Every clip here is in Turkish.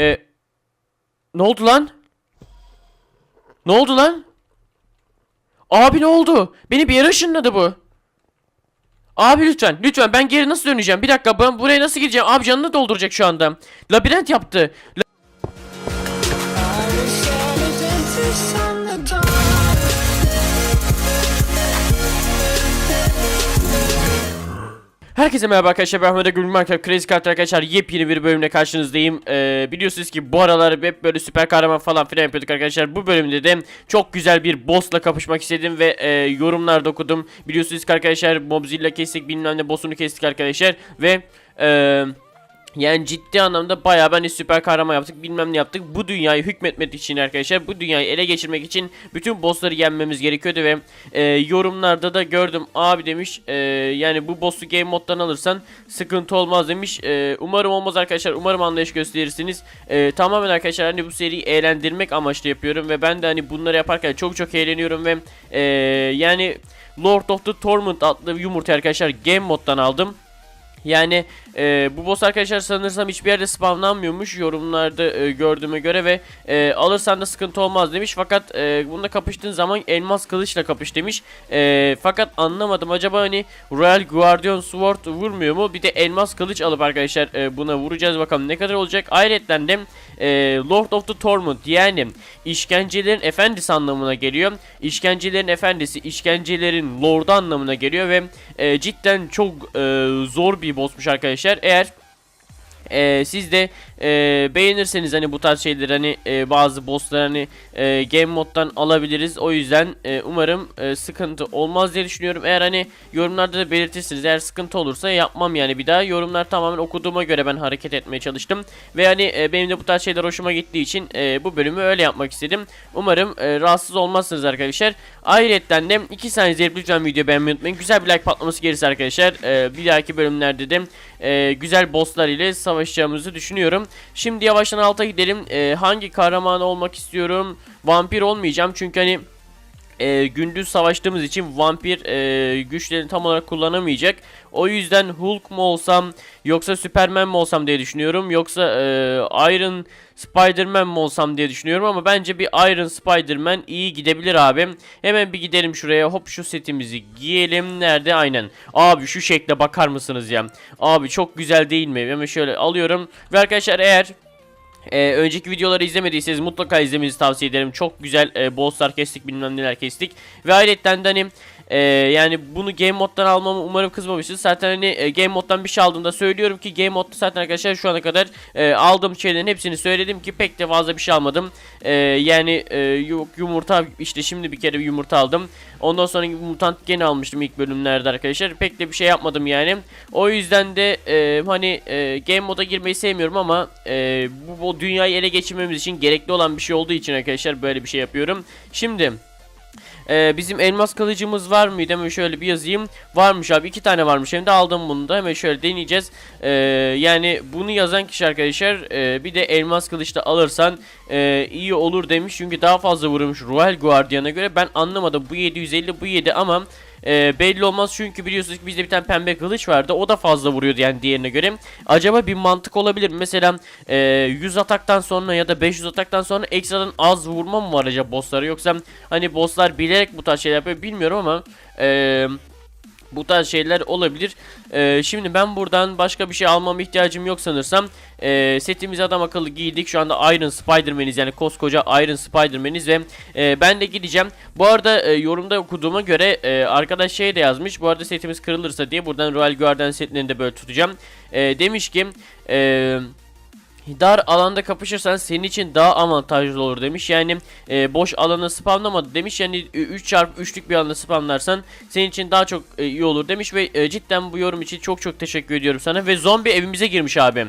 E, ne oldu lan? Ne oldu lan? Abi ne oldu? Beni bir yere ışınladı bu. Abi lütfen, lütfen ben geri nasıl döneceğim? Bir dakika ben buraya nasıl gideceğim? Abi canını dolduracak şu anda. Labirent yaptı. La- Herkese merhaba arkadaşlar ben Ahmet Gülüm Minecraft Crazy Kart arkadaşlar yepyeni bir bölümle karşınızdayım. Ee, Biliyorsunuz ki bu aralar hep böyle süper kahraman falan filan yapıyorduk arkadaşlar. Bu bölümde de çok güzel bir boss'la kapışmak istedim ve e, yorumlarda okudum. Biliyorsunuz ki arkadaşlar Mobzilla kestik bilmem ne boss'unu kestik arkadaşlar Ve eee yani ciddi anlamda bayağı hani süper kahraman yaptık bilmem ne yaptık. Bu dünyayı hükmetmek için arkadaşlar bu dünyayı ele geçirmek için bütün bossları yenmemiz gerekiyordu ve e, yorumlarda da gördüm abi demiş e, yani bu boss'u game moddan alırsan sıkıntı olmaz demiş. E, umarım olmaz arkadaşlar umarım anlayış gösterirsiniz. E, tamamen arkadaşlar hani bu seriyi eğlendirmek amaçlı yapıyorum ve ben de hani bunları yaparken çok çok eğleniyorum ve e, yani Lord of the Torment adlı yumurta arkadaşlar game moddan aldım. Yani e, bu boss arkadaşlar sanırsam hiçbir yerde spamlanmıyormuş yorumlarda e, gördüğüme göre ve e, alırsan da sıkıntı olmaz demiş. Fakat e, bununla kapıştığın zaman elmas kılıçla kapış demiş. E, fakat anlamadım acaba hani Royal Guardian Sword vurmuyor mu? Bir de elmas kılıç alıp arkadaşlar e, buna vuracağız. Bakalım ne kadar olacak. Ayrıca de e, Lord of the Torment yani işkencelerin efendisi anlamına geliyor. İşkencelerin efendisi işkencelerin lordu anlamına geliyor ve e, cidden çok e, zor bir bossmuş arkadaşlar. Eğer e, siz de e, beğenirseniz hani bu tarz şeyleri hani e, bazı bossları hani e, game moddan alabiliriz. O yüzden e, umarım e, sıkıntı olmaz diye düşünüyorum. Eğer hani yorumlarda da belirtirsiniz. Eğer sıkıntı olursa yapmam yani bir daha. Yorumlar tamamen okuduğuma göre ben hareket etmeye çalıştım. Ve hani e, benim de bu tarz şeyler hoşuma gittiği için e, bu bölümü öyle yapmak istedim. Umarım e, rahatsız olmazsınız arkadaşlar. Ayrıca de 2 saniye izleyip lütfen videoyu beğenmeyi unutmayın. Güzel bir like patlaması gerisi arkadaşlar. E, bir dahaki bölümlerde de e, güzel bosslar ile savaşacağımızı düşünüyorum. Şimdi yavaştan alta gidelim. E, hangi kahraman olmak istiyorum? Vampir olmayacağım çünkü hani e, gündüz savaştığımız için vampir e, güçlerini tam olarak kullanamayacak. O yüzden Hulk mu olsam yoksa Superman mi olsam diye düşünüyorum. Yoksa e, Iron Spider-Man mi olsam diye düşünüyorum ama bence bir Iron Spider-Man iyi gidebilir abi. Hemen bir gidelim şuraya. Hop şu setimizi giyelim. Nerede? Aynen. Abi şu şekle bakar mısınız ya? Abi çok güzel değil mi? Hemen şöyle alıyorum. Ve arkadaşlar eğer ee, önceki videoları izlemediyseniz mutlaka izlemenizi tavsiye ederim. Çok güzel e, bosslar kestik bilmem neler kestik. Ve ayrıca de hani e, yani bunu game moddan almamı umarım kızmamışsınız. Zaten hani e, game moddan bir şey aldığımda söylüyorum ki game modda zaten arkadaşlar şu ana kadar e, aldığım şeylerin hepsini söyledim ki pek de fazla bir şey almadım. E, yani e, yumurta işte şimdi bir kere bir yumurta aldım. Ondan sonra mutant gene almıştım ilk bölümlerde arkadaşlar. Pek de bir şey yapmadım yani. O yüzden de e, hani e, game moda girmeyi sevmiyorum ama e, bu, bu dünyayı ele geçirmemiz için gerekli olan bir şey olduğu için arkadaşlar böyle bir şey yapıyorum. Şimdi ee, bizim elmas kılıcımız var mıydı? Hemen şöyle bir yazayım. Varmış abi. iki tane varmış. Hem de aldım bunu da. Hemen şöyle deneyeceğiz. Ee, yani bunu yazan kişi arkadaşlar e, bir de elmas kılıçta alırsan e, iyi olur demiş. Çünkü daha fazla vurmuş Royal Guardian'a göre. Ben anlamadım. Bu 750 bu 7 ama e, belli olmaz çünkü biliyorsunuz ki bizde bir tane pembe kılıç vardı. O da fazla vuruyordu yani diğerine göre. Acaba bir mantık olabilir? Mesela e, 100 ataktan sonra ya da 500 ataktan sonra ekstradan az vurma mı var acaba bosslara? Yoksa hani bosslar bilerek bu tarz şeyler yapıyor bilmiyorum ama eee bu tarz şeyler olabilir. Ee, şimdi ben buradan başka bir şey almama ihtiyacım yok sanırsam. Ee, setimizi adam akıllı giydik. Şu anda Iron Spider-Man'iz yani koskoca Iron Spider-Man'iz ve e, ben de gideceğim. Bu arada e, yorumda okuduğuma göre e, arkadaş şey de yazmış. Bu arada setimiz kırılırsa diye buradan Royal Guardian setlerini de böyle tutacağım. E, demiş ki... Eee dar alanda kapışırsan senin için daha avantajlı olur demiş. Yani e, boş alana spamlamadı demiş. Yani 3 çarpı 3'lük bir alanda spamlarsan senin için daha çok e, iyi olur demiş ve e, cidden bu yorum için çok çok teşekkür ediyorum sana ve zombi evimize girmiş abi.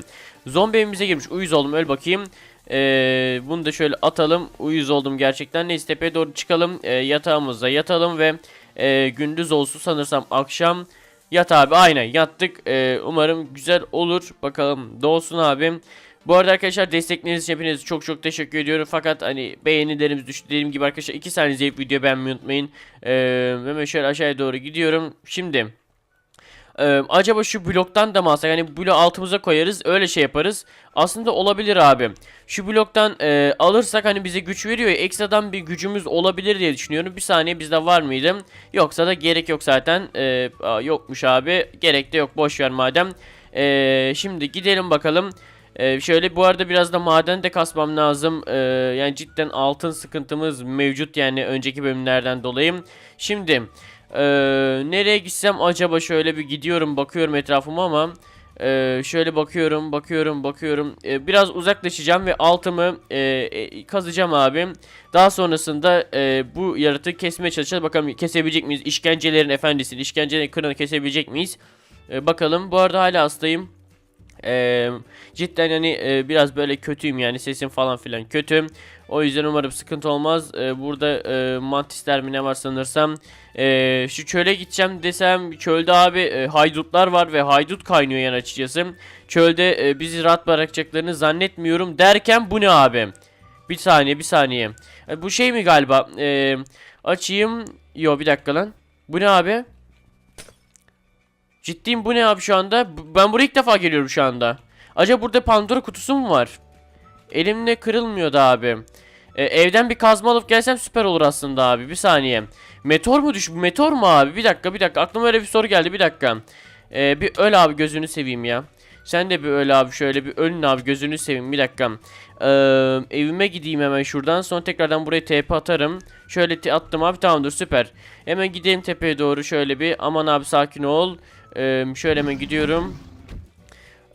Zombi evimize girmiş. Uyuz oldum öl bakayım. Ee, bunu da şöyle atalım. Uyuz oldum gerçekten. Neyse tepeye doğru çıkalım. Ee, yatağımıza yatalım ve e, gündüz olsun sanırsam akşam. Yat abi aynen yattık. Ee, umarım güzel olur. Bakalım doğsun abim. Bu arada arkadaşlar destekleriniz için hepinize çok çok teşekkür ediyorum. Fakat hani beğenilerimiz düştü. Dediğim gibi arkadaşlar 2 saniye izleyip videoyu beğenmeyi unutmayın. Ee, şöyle aşağıya doğru gidiyorum. Şimdi Ee, acaba şu bloktan da mı alsak? Yani bloğu altımıza koyarız öyle şey yaparız. Aslında olabilir abi. Şu bloktan e, alırsak hani bize güç veriyor ya ekstradan bir gücümüz olabilir diye düşünüyorum. Bir saniye bizde var mıydı? Yoksa da gerek yok zaten. Aa, yokmuş abi. Gerek de yok boş ver madem. Ee, şimdi gidelim bakalım. Ee, şöyle bu arada biraz da maden de kasmam lazım. Ee, yani cidden altın sıkıntımız mevcut yani önceki bölümlerden dolayı. Şimdi ee, nereye gitsem acaba şöyle bir gidiyorum bakıyorum etrafıma ama ee, şöyle bakıyorum bakıyorum bakıyorum Ee, biraz uzaklaşacağım ve altımı ee, e, kazacağım abi. Daha sonrasında ee, bu yaratığı kesmeye çalışacağız. Bakalım kesebilecek miyiz? İşkencelerin efendisini, işkencelerin kralını kesebilecek miyiz? Ee, bakalım. Bu arada hala hastayım. Ee, cidden hani e, biraz böyle kötüyüm yani sesim falan filan kötü. O yüzden umarım sıkıntı olmaz. Ee, burada e, mantisler mi ne var sanırsam. Ee, şu çöle gideceğim desem çölde abi e, haydutlar var ve haydut kaynıyor yani açıkçası. Çölde e, bizi rahat bırakacaklarını zannetmiyorum derken bu ne abi? Bir saniye bir saniye. E, bu şey mi galiba? Ee, açayım. Yo bir dakika lan. Bu ne abi? Ciddiyim bu ne abi şu anda? Ben buraya ilk defa geliyorum şu anda. Acaba burada Pandora kutusu mu var? Elimle kırılmıyordu abi. E, evden bir kazma alıp gelsem süper olur aslında abi. Bir saniye. Meteor mu düş? Meteor mu abi? Bir dakika bir dakika. Aklıma öyle bir soru geldi. Bir dakika. E, bir öl abi gözünü seveyim ya. Sen de bir öl abi şöyle bir ölün abi gözünü seveyim bir dakika. Ee, evime gideyim hemen şuradan sonra tekrardan buraya TP atarım. Şöyle attım abi tamamdır süper. Hemen gidelim tepeye doğru şöyle bir aman abi sakin ol. Ee, şöyle hemen gidiyorum.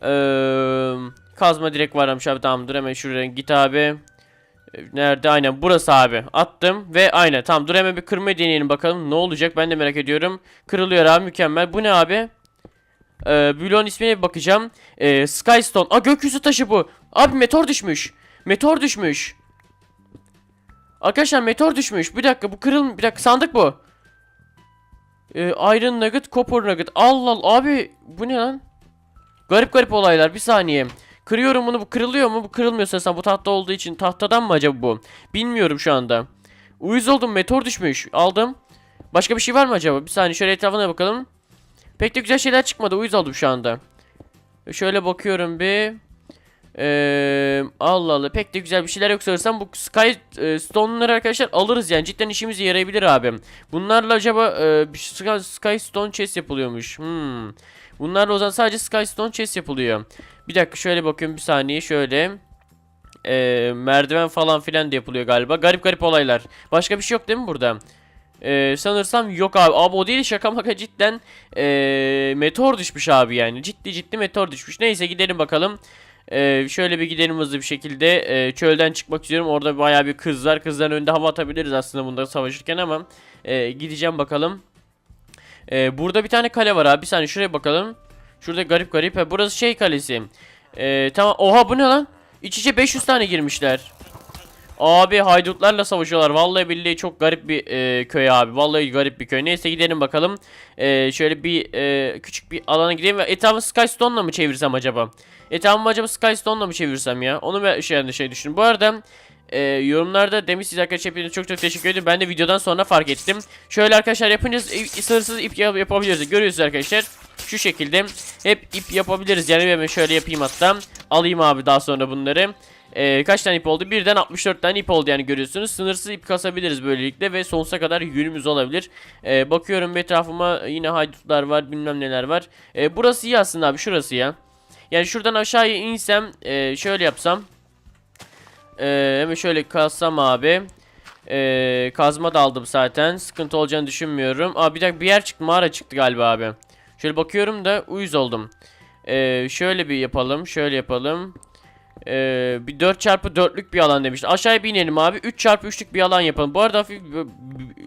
Ee, kazma direkt varmış abi tamamdır hemen şuraya git abi. Nerede aynen burası abi attım ve aynen tamam dur hemen bir kırmayı deneyelim bakalım ne olacak ben de merak ediyorum. Kırılıyor abi mükemmel bu ne abi? Ee, Bülon ismine bir bakacağım. Ee, Skystone. Aa gökyüzü taşı bu. Abi meteor düşmüş. Meteor düşmüş. Arkadaşlar meteor düşmüş. Bir dakika bu kırıl... Bir dakika sandık bu. Ee, Iron Nugget, Copper Nugget. Allah Allah abi bu ne lan? Garip garip olaylar bir saniye. Kırıyorum bunu bu kırılıyor mu? Bu kırılmıyor sen bu tahta olduğu için tahtadan mı acaba bu? Bilmiyorum şu anda. Uyuz oldum meteor düşmüş. Aldım. Başka bir şey var mı acaba? Bir saniye şöyle etrafına bakalım. Pek de güzel şeyler çıkmadı. Uyuz oldum şu anda. Şöyle bakıyorum bir. Ee, Allah Allah pek de güzel bir şeyler yok sanırsam bu Sky e, Stone'ları arkadaşlar alırız yani cidden işimize yarayabilir abi. Bunlarla acaba e, bir Sky, Sky Stone chest yapılıyormuş. Hmm. Bunlarla o zaman sadece Sky Stone chest yapılıyor. Bir dakika şöyle bakıyorum bir saniye şöyle. Ee, merdiven falan filan da yapılıyor galiba. Garip garip olaylar. Başka bir şey yok değil mi burada? Ee, sanırsam yok abi. Abi o değil şaka maka cidden ee, meteor düşmüş abi yani. Ciddi ciddi meteor düşmüş. Neyse gidelim bakalım. Ee, şöyle bir gidelim hızlı bir şekilde. Ee, çölden çıkmak istiyorum. Orada bayağı bir kız var. Kızların önünde hava atabiliriz aslında bunda savaşırken ama ee, gideceğim bakalım. Ee, burada bir tane kale var abi. Bir saniye şuraya bakalım. Şurada garip garip. Ha, burası şey kalesi. Ee, tamam. Oha bu ne lan? İç içe 500 tane girmişler. Abi haydutlarla savaşıyorlar. Vallahi billahi çok garip bir e, köy abi. Vallahi garip bir köy. Neyse gidelim bakalım. E, şöyle bir e, küçük bir alana gideyim ve etrafı Skystone'la mı çevirsem acaba? Etrafımı acaba Skystone'la mı çevirsem ya? Onu ben şey, şey düşündüm. Bu arada e, yorumlarda demişsiniz arkadaşlar hepinize çok çok teşekkür ederim. Ben de videodan sonra fark ettim. Şöyle arkadaşlar yapınca i- sınırsız ip yap- yapabiliriz. Görüyorsunuz arkadaşlar. Şu şekilde hep ip yapabiliriz. Yani ben şöyle yapayım hatta. Alayım abi daha sonra bunları. Ee, kaç tane ip oldu? Birden 64 tane ip oldu yani görüyorsunuz. Sınırsız ip kasabiliriz böylelikle ve sonsuza kadar yünümüz olabilir. Ee, bakıyorum etrafıma yine haydutlar var bilmem neler var. Ee, burası iyi aslında abi şurası ya. Yani şuradan aşağıya insem e, şöyle yapsam. Ee, şöyle kazsam abi. Ee, kazma da aldım zaten. Sıkıntı olacağını düşünmüyorum. Aa bir dakika bir yer çıktı mağara çıktı galiba abi. Şöyle bakıyorum da uyuz oldum. Ee, şöyle bir yapalım. Şöyle yapalım. Ee, bir 4 çarpı 4'lük bir alan demişti. Aşağıya bir inelim abi. 3 çarpı 3'lük bir alan yapalım. Bu arada hafif,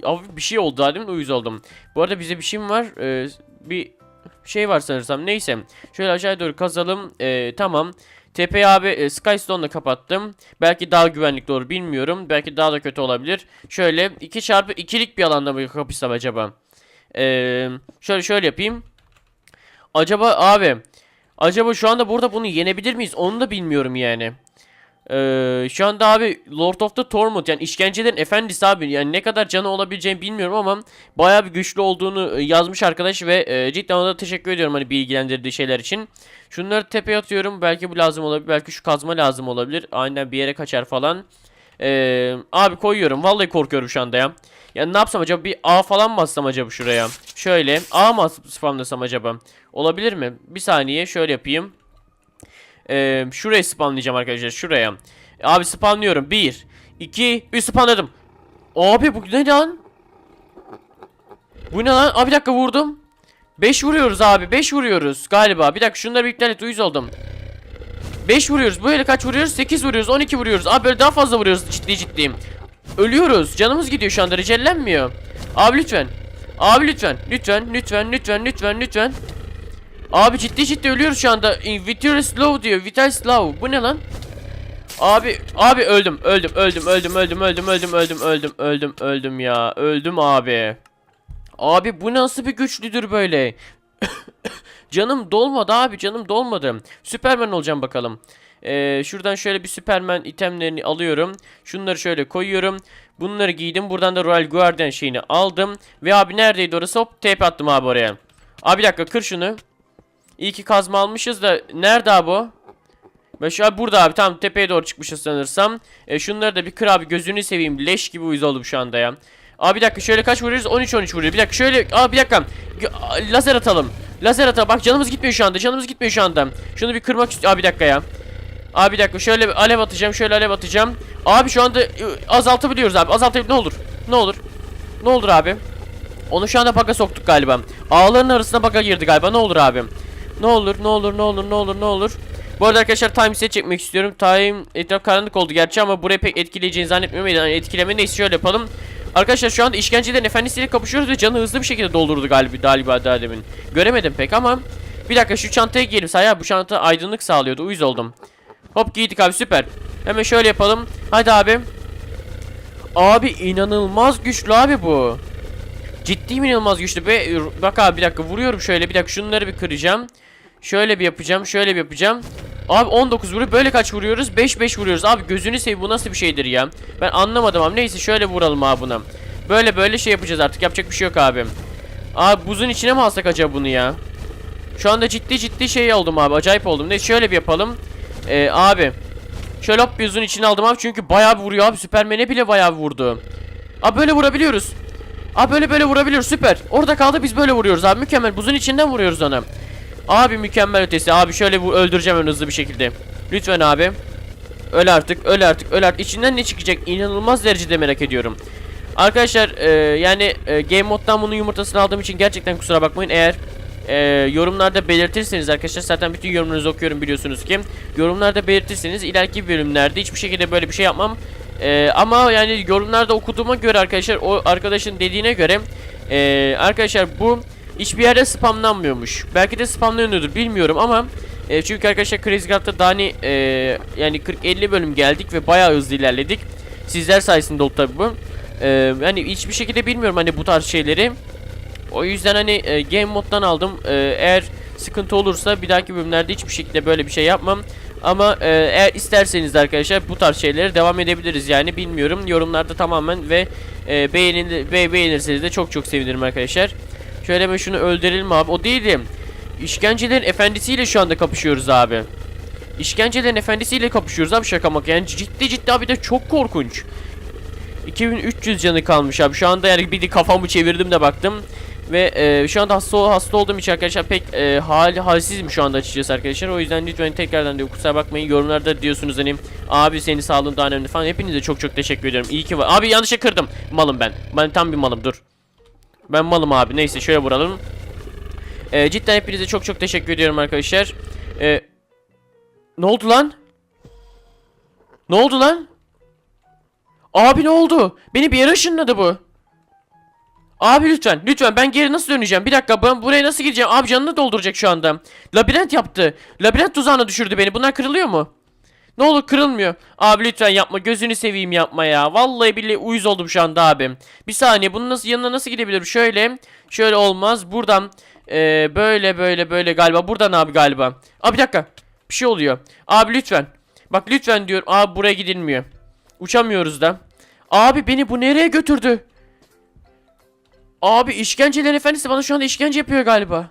hafif bir şey oldu daha mi? Uyuz oldum. Bu arada bize bir şey mi var? Ee, bir şey var sanırsam. Neyse. Şöyle aşağıya doğru kazalım. Ee, tamam. Tepeyi abi e, Skystone'la kapattım. Belki daha güvenlikli olur bilmiyorum. Belki daha da kötü olabilir. Şöyle 2 çarpı 2'lik bir alanda mı kapışsam acaba? Ee, şöyle şöyle yapayım. Acaba abi Acaba şu anda burada bunu yenebilir miyiz? Onu da bilmiyorum yani. Ee, şu anda abi Lord of the Torment yani işkencelerin efendisi abi yani ne kadar canı olabileceğini bilmiyorum ama bayağı bir güçlü olduğunu e, yazmış arkadaş ve e, cidden ona da teşekkür ediyorum hani bilgilendirdiği şeyler için. Şunları tepeye atıyorum belki bu lazım olabilir belki şu kazma lazım olabilir aynen bir yere kaçar falan. Ee, abi koyuyorum vallahi korkuyorum şu anda ya. Ya ne yapsam acaba bir A falan mı atsam acaba şuraya? Şöyle A mı spamlasam acaba? Olabilir mi? Bir saniye şöyle yapayım. Ee, şuraya spamlayacağım arkadaşlar şuraya. Abi spamlıyorum. 1, 2, 3 spamladım. Abi bu ne lan? Bu ne lan? Abi bir dakika vurdum. 5 vuruyoruz abi. 5 vuruyoruz galiba. Bir dakika şunları bir iptal et. Uyuz oldum. 5 vuruyoruz. Böyle kaç vuruyoruz? 8 vuruyoruz. 12 vuruyoruz. Abi böyle daha fazla vuruyoruz ciddi ciddi. Ölüyoruz. Canımız gidiyor şu anda. Ricellenmiyor. Abi lütfen. Abi lütfen. Lütfen. Lütfen. Lütfen. Lütfen. Lütfen. Abi ciddi ciddi ölüyoruz şu anda. Vital slow diyor. Vital slow. Bu ne lan? Abi abi öldüm. Öldüm. Öldüm. Öldüm. Öldüm. Öldüm. Öldüm. Öldüm. Öldüm. Öldüm. Öldüm ya. Öldüm abi. Abi bu nasıl bir güçlüdür böyle? canım dolmadı abi. Canım dolmadı. Süpermen olacağım bakalım. Ee, şuradan şöyle bir Süpermen itemlerini alıyorum. Şunları şöyle koyuyorum. Bunları giydim. Buradan da Royal Guardian şeyini aldım. Ve abi neredeydi orası? Hop TP attım abi oraya. Abi bir dakika kır şunu. İyi ki kazma almışız da nerede abi o? Ben şu an burada abi tam tepeye doğru çıkmışız sanırsam. E, şunları da bir kır abi gözünü seveyim. Leş gibi uyuz oldum şu anda ya. Abi bir dakika şöyle kaç vuruyoruz? 13 13 vuruyor. Bir dakika şöyle Aa bir dakika. G- Lazer atalım. Lazer atalım. Bak canımız gitmiyor şu anda. Canımız gitmiyor şu anda. Şunu bir kırmak istiyorum. Abi bir dakika ya. Abi bir dakika şöyle alev atacağım. Şöyle alev atacağım. Abi şu anda ı, azaltabiliyoruz abi. Azaltabilir ne olur? Ne olur? Ne olur abi? Onu şu anda baka soktuk galiba. Ağların arasına baka girdi galiba. Ne olur abi? Ne olur, ne olur, ne olur, ne olur, ne olur. Bu arada arkadaşlar time set çekmek istiyorum. Time etraf karanlık oldu gerçi ama burayı pek etkileyeceğini zannetmiyorum. Yani etkileme neyse şöyle yapalım. Arkadaşlar şu anda işkencelerin efendisiyle kapışıyoruz ve canı hızlı bir şekilde doldurdu galiba galiba daha demin. Göremedim pek ama bir dakika şu çantaya giyelim. Saya bu çanta aydınlık sağlıyordu. Uyuz oldum. Hop giydik abi süper. Hemen şöyle yapalım. Hadi abi. Abi inanılmaz güçlü abi bu. Ciddi inanılmaz güçlü be. Bak abi bir dakika vuruyorum şöyle bir dakika şunları bir kıracağım. Şöyle bir yapacağım şöyle bir yapacağım. Abi 19 vuruyor böyle kaç vuruyoruz 5 5 vuruyoruz abi gözünü seveyim bu nasıl bir şeydir ya. Ben anlamadım abi neyse şöyle vuralım abi buna. Böyle böyle şey yapacağız artık yapacak bir şey yok abi. Abi buzun içine mi alsak acaba bunu ya? Şu anda ciddi ciddi şey oldum abi acayip oldum. Neyse şöyle bir yapalım. Ee, abi. Şöyle hop buzun içine aldım abi çünkü bayağı bir vuruyor abi. Süpermen'e bile bayağı bir vurdu. Abi böyle vurabiliyoruz. Abi böyle böyle vurabiliyoruz süper. Orada kaldı biz böyle vuruyoruz abi mükemmel. Buzun içinden vuruyoruz ona. Abi mükemmel ötesi. Abi şöyle bu öldüreceğim en hızlı bir şekilde. Lütfen abi. Öl artık, öl artık, öl artık. İçinden ne çıkacak? İnanılmaz derecede merak ediyorum. Arkadaşlar e, yani e, Game Mode'dan bunun yumurtasını aldığım için gerçekten kusura bakmayın. Eğer e, yorumlarda belirtirseniz arkadaşlar zaten bütün yorumlarınızı okuyorum biliyorsunuz ki. Yorumlarda belirtirseniz ileriki bölümlerde hiçbir şekilde böyle bir şey yapmam. E, ama yani yorumlarda okuduğuma göre arkadaşlar o arkadaşın dediğine göre e, arkadaşlar bu hiçbir yerde spamlanmıyormuş. Belki de spamlanıyordur bilmiyorum ama e, çünkü arkadaşlar Crazy Craft'ta daha hani e, yani 40-50 bölüm geldik ve bayağı hızlı ilerledik. Sizler sayesinde oldu tabi bu. E, yani hiçbir şekilde bilmiyorum hani bu tarz şeyleri. O yüzden hani e, game moddan aldım. E, eğer sıkıntı olursa bir dahaki bölümlerde hiçbir şekilde böyle bir şey yapmam. Ama e, eğer isterseniz arkadaşlar bu tarz şeylere devam edebiliriz yani bilmiyorum. Yorumlarda tamamen ve e, beğenin ve beğenirseniz de çok çok sevinirim arkadaşlar. Şöyle ben şunu öldürelim abi. O değildi. İşkencelerin efendisiyle şu anda kapışıyoruz abi. İşkencelerin efendisiyle kapışıyoruz abi şaka maka. Yani ciddi ciddi abi de çok korkunç. 2300 canı kalmış abi. Şu anda yani bir de kafamı çevirdim de baktım. Ve e, şu anda hasta hasta olduğum için arkadaşlar pek e, hal halsizim şu anda açıkçası arkadaşlar. O yüzden lütfen tekrardan diyor kusura bakmayın. Yorumlarda diyorsunuz hani abi senin sağlığın daha önemli falan. Hepinize çok çok teşekkür ediyorum. İyi ki var. Abi yanlışa kırdım. Malım ben. Ben tam bir malım dur. Ben malım abi. Neyse şöyle vuralım. E, cidden hepinize çok çok teşekkür ediyorum arkadaşlar. E, ne oldu lan? Ne oldu lan? Abi ne oldu? Beni bir yere ışınladı bu. Abi lütfen lütfen ben geri nasıl döneceğim? Bir dakika ben buraya nasıl gideceğim? Abi canını dolduracak şu anda. Labirent yaptı. Labirent tuzağına düşürdü beni. Bunlar kırılıyor mu? Ne olur kırılmıyor. Abi lütfen yapma. Gözünü seveyim yapma ya. Vallahi billahi uyuz oldum şu anda abi. Bir saniye. Bunun nasıl yanına nasıl gidebilirim? Şöyle. Şöyle olmaz. Buradan eee, böyle böyle böyle galiba. Buradan abi galiba. Abi bir dakika. Bir şey oluyor. Abi lütfen. Bak lütfen diyorum. Abi buraya gidilmiyor. Uçamıyoruz da. Abi beni bu nereye götürdü? Abi işkencelerin efendisi bana şu anda işkence yapıyor galiba.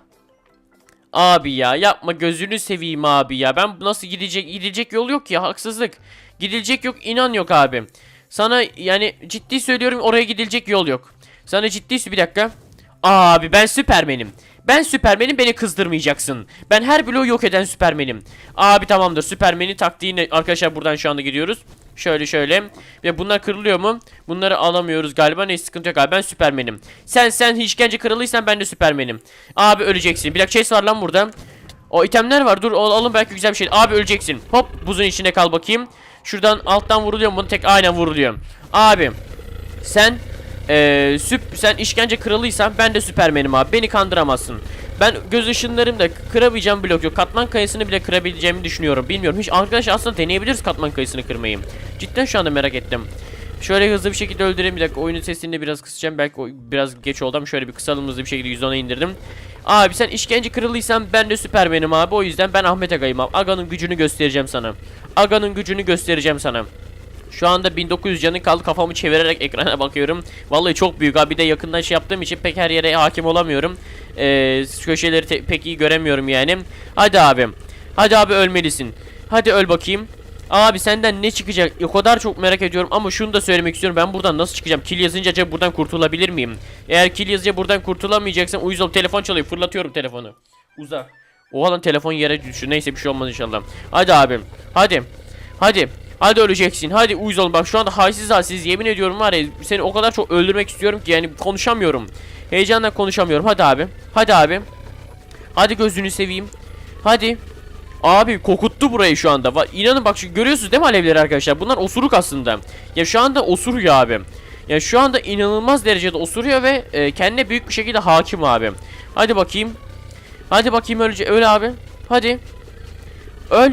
Abi ya yapma gözünü seveyim abi ya. Ben nasıl gidecek gidecek yol yok ya haksızlık. Gidilecek yok inan yok abi. Sana yani ciddi söylüyorum oraya gidilecek yol yok. Sana ciddi bir dakika. Abi ben süpermenim. Ben süpermenim beni kızdırmayacaksın. Ben her bloğu yok eden süpermenim. Abi tamamdır süpermenin taktiğini arkadaşlar buradan şu anda gidiyoruz. Şöyle şöyle. Ve bunlar kırılıyor mu? Bunları alamıyoruz galiba. Ne sıkıntı yok abi. Ben süpermenim. Sen sen işkence kralıysan ben de süpermenim. Abi öleceksin. Bir dakika chest var lan burada. O itemler var. Dur al- alın belki güzel bir şey. Abi öleceksin. Hop buzun içine kal bakayım. Şuradan alttan vuruluyor mu? Bunu tek aynen vuruluyor. Abi sen eee süp sen işkence kralıysan ben de süpermenim abi. Beni kandıramazsın. Ben göz ışınlarımda kıramayacağım blok yok. Katman kayasını bile kırabileceğimi düşünüyorum. Bilmiyorum. Hiç arkadaşlar aslında deneyebiliriz katman kayasını kırmayı. Cidden şu anda merak ettim. Şöyle hızlı bir şekilde öldüreyim bir dakika. Oyunun sesini de biraz kısacağım. Belki biraz geç oldu ama şöyle bir kısalım hızlı bir şekilde 110'a indirdim. Abi sen işkence kralıysan ben de süpermenim abi. O yüzden ben Ahmet Aga'yım abi. Aga'nın gücünü göstereceğim sana. Aga'nın gücünü göstereceğim sana. Şu anda 1900 canı kaldı kafamı çevirerek ekrana bakıyorum. Vallahi çok büyük abi de yakından şey yaptığım için pek her yere hakim olamıyorum. Ee, köşeleri pek iyi göremiyorum yani. Hadi abim. Hadi abi ölmelisin. Hadi öl bakayım. Abi senden ne çıkacak? O kadar çok merak ediyorum ama şunu da söylemek istiyorum. Ben buradan nasıl çıkacağım? Kill yazınca acaba buradan kurtulabilir miyim? Eğer kill yazınca buradan kurtulamayacaksam uyuz ol telefon çalıyor. Fırlatıyorum telefonu. Uzak. Oha lan telefon yere düştü. Neyse bir şey olmaz inşallah. Hadi abim. Hadi. Hadi. Hadi öleceksin. Hadi uyuz olun. Bak şu anda halsiz halsiz yemin ediyorum var ya seni o kadar çok öldürmek istiyorum ki yani konuşamıyorum. Heyecanla konuşamıyorum. Hadi abi. Hadi abi. Hadi gözünü seveyim. Hadi. Abi kokuttu burayı şu anda. Va- İnanın bak görüyorsunuz değil mi alevleri arkadaşlar? Bunlar osuruk aslında. Ya şu anda osuruyor abi. Ya şu anda inanılmaz derecede osuruyor ve e, kendine büyük bir şekilde hakim abi. Hadi bakayım. Hadi bakayım ölece öl abi. Hadi. Öl.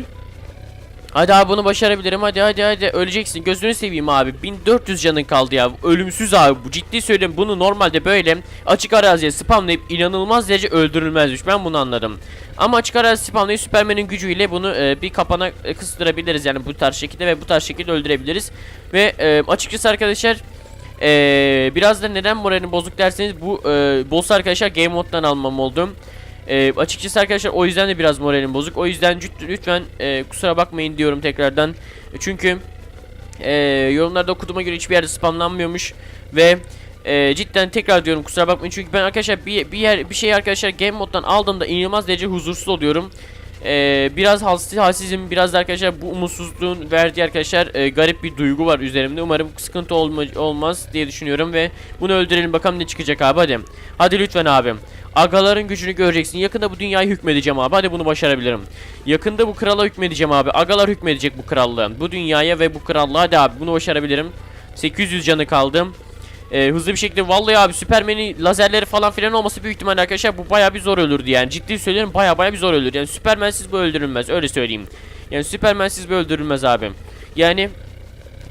Hadi abi bunu başarabilirim. Hadi hadi hadi öleceksin. Gözünü seveyim abi. 1400 canın kaldı ya. Ölümsüz abi. Bu ciddi söylüyorum. Bunu normalde böyle açık araziye spamlayıp inanılmaz derece öldürülmezmiş. Ben bunu anladım. Ama açık arazi spamlayıp Superman'in gücüyle bunu e, bir kapana e, kıstırabiliriz. Yani bu tarz şekilde ve bu tarz şekilde öldürebiliriz. Ve e, açıkçası arkadaşlar e, biraz da neden moralim bozuk derseniz bu e, boss arkadaşlar game moddan almam oldu. Ee, açıkçası arkadaşlar o yüzden de biraz moralim bozuk. O yüzden lütfen e, kusura bakmayın diyorum tekrardan. Çünkü e, yorumlarda okuduğuma göre hiçbir yerde spamlanmıyormuş ve e, cidden tekrar diyorum kusura bakmayın çünkü ben arkadaşlar bir, bir yer bir şey arkadaşlar game moddan aldığımda inanılmaz derece huzursuz oluyorum. E, biraz halsiz, halsizim biraz da arkadaşlar bu umutsuzluğun verdiği arkadaşlar e, garip bir duygu var üzerimde. Umarım sıkıntı olma, olmaz diye düşünüyorum ve bunu öldürelim bakalım ne çıkacak abi hadi. Hadi lütfen abim. Agaların gücünü göreceksin. Yakında bu dünyayı hükmedeceğim abi. Hadi bunu başarabilirim. Yakında bu krala hükmedeceğim abi. Agalar hükmedecek bu krallığa. Bu dünyaya ve bu krallığa. Hadi abi bunu başarabilirim. 800 canı kaldı. Ee, hızlı bir şekilde vallahi abi Süpermen'in lazerleri falan filan olması büyük ihtimalle arkadaşlar bu baya bir zor ölürdü yani ciddi söylüyorum baya baya bir zor ölür yani Süpermen'siz bu öldürülmez öyle söyleyeyim yani Süpermen'siz bu öldürülmez abim yani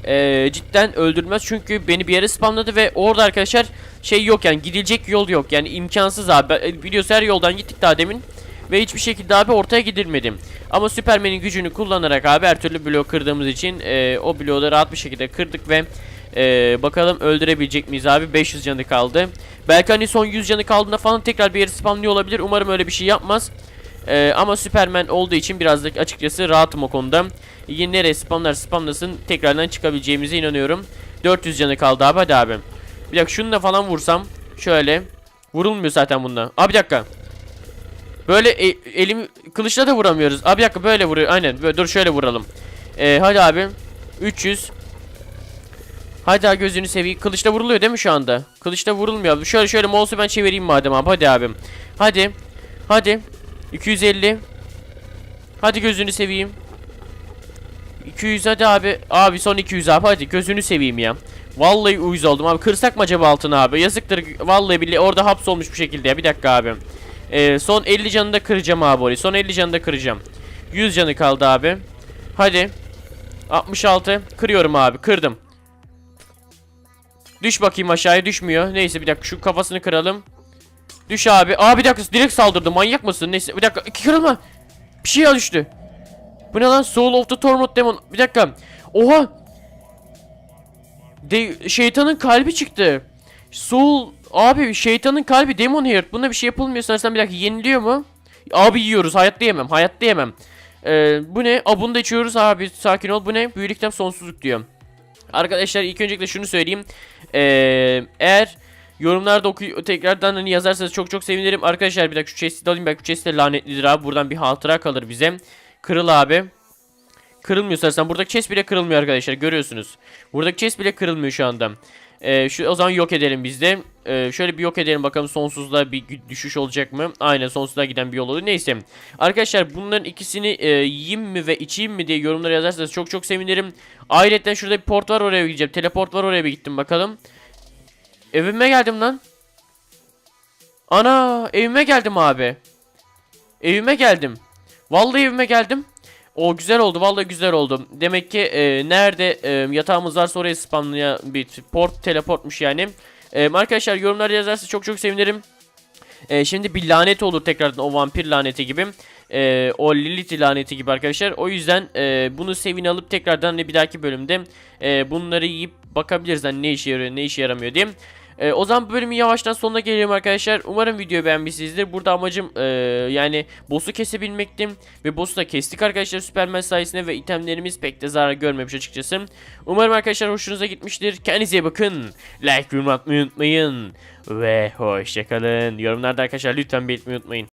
ee, cidden öldürmez çünkü beni bir yere spamladı ve orada arkadaşlar şey yok yani gidilecek yol yok. Yani imkansız abi. Biliyorsun her yoldan gittik daha demin ve hiçbir şekilde abi ortaya gidilmedim ama Süpermen'in gücünü kullanarak abi her türlü blok kırdığımız için e, o bloğu da rahat bir şekilde kırdık ve e, bakalım öldürebilecek miyiz abi? 500 canı kaldı. Belki hani son 100 canı kaldığında falan tekrar bir yere spamlıyor olabilir. Umarım öyle bir şey yapmaz. Ee, ama Superman olduğu için biraz da açıkçası rahatım o konuda. Nereye spamlar spamlasın tekrardan çıkabileceğimize inanıyorum. 400 canı kaldı abi hadi abi. Bir dakika şunu da falan vursam. Şöyle. Vurulmuyor zaten bunda. Abi bir dakika. Böyle e, elimi kılıçla da vuramıyoruz. Abi bir dakika böyle vuruyor. Aynen. Böyle, dur şöyle vuralım. Ee, hadi abi. 300. Hadi abi gözünü seveyim. Kılıçla vuruluyor değil mi şu anda? Kılıçla vurulmuyor abi. Şöyle şöyle mouse'u ben çevireyim madem abi. Hadi abim. Hadi. Hadi. 250. Hadi gözünü seveyim. 200 hadi abi. Abi son 200 abi hadi gözünü seveyim ya. Vallahi uyuz oldum abi. Kırsak mı acaba altına abi? Yazıktır. Vallahi billahi orada hapsolmuş bir şekilde ya. Bir dakika abi. Ee, son 50 canını da kıracağım abi orayı. Son 50 canını da kıracağım. 100 canı kaldı abi. Hadi. 66. Kırıyorum abi. Kırdım. Düş bakayım aşağıya düşmüyor. Neyse bir dakika şu kafasını kıralım. Düş abi. Aa bir dakika direkt saldırdı. Manyak mısın? Neyse bir dakika. Kırılma. Bir şey düştü. Bu ne lan? Soul of the Torment Demon. Bir dakika. Oha. De şeytanın kalbi çıktı. Soul abi şeytanın kalbi Demon Heart. Buna bir şey yapılmıyor sanırsam bir dakika yeniliyor mu? Abi yiyoruz. Hayatta yemem. Hayatta yemem. Ee, bu ne? Aa, bunu da içiyoruz abi. Sakin ol. Bu ne? Büyülükten sonsuzluk diyor. Arkadaşlar ilk öncelikle şunu söyleyeyim. Ee, eğer yorumlarda oku tekrardan hani yazarsanız çok çok sevinirim. Arkadaşlar bir dakika şu chest'i alayım. Belki şu chest de lanetlidir abi. Buradan bir hatıra kalır bize. Kırıl abi. Kırılmıyor sanırsam. Buradaki chest bile kırılmıyor arkadaşlar. Görüyorsunuz. Buradaki chest bile kırılmıyor şu anda. Ee, şu o zaman yok edelim biz de. Ee, şöyle bir yok edelim bakalım sonsuzluğa bir düşüş olacak mı? Aynen sonsuzluğa giden bir yol olur. Neyse. Arkadaşlar bunların ikisini e, yiyeyim mi ve içeyim mi diye yorumlara yazarsanız çok çok sevinirim. Ayrıca şurada bir port var oraya gideceğim. Teleport var oraya bir gittim bakalım. Evime geldim lan. Ana evime geldim abi. Evime geldim. Vallahi evime geldim. O güzel oldu vallahi güzel oldu. Demek ki e, nerede e, yatağımız varsa oraya spamlayan bir port teleportmuş yani. E, arkadaşlar yorumlarda yazarsa çok çok sevinirim. E, şimdi bir lanet olur tekrardan o vampir laneti gibi. E, o Lilith laneti gibi arkadaşlar. O yüzden e, bunu sevin alıp tekrardan hani bir dahaki bölümde e, bunları yiyip bakabiliriz hani ne işe yarıyor ne işe yaramıyor diye. E, o zaman bu bölümün yavaştan sonuna gelelim arkadaşlar. Umarım videoyu beğenmişsinizdir. Burada amacım e, yani boss'u kesebilmekti. Ve boss'u da kestik arkadaşlar Superman sayesinde ve itemlerimiz pek de zarar görmemiş açıkçası. Umarım arkadaşlar hoşunuza gitmiştir. Kendinize iyi bakın. Like, yorum atmayı unutmayın. Ve hoşçakalın. Yorumlarda arkadaşlar lütfen belirtmeyi unutmayın.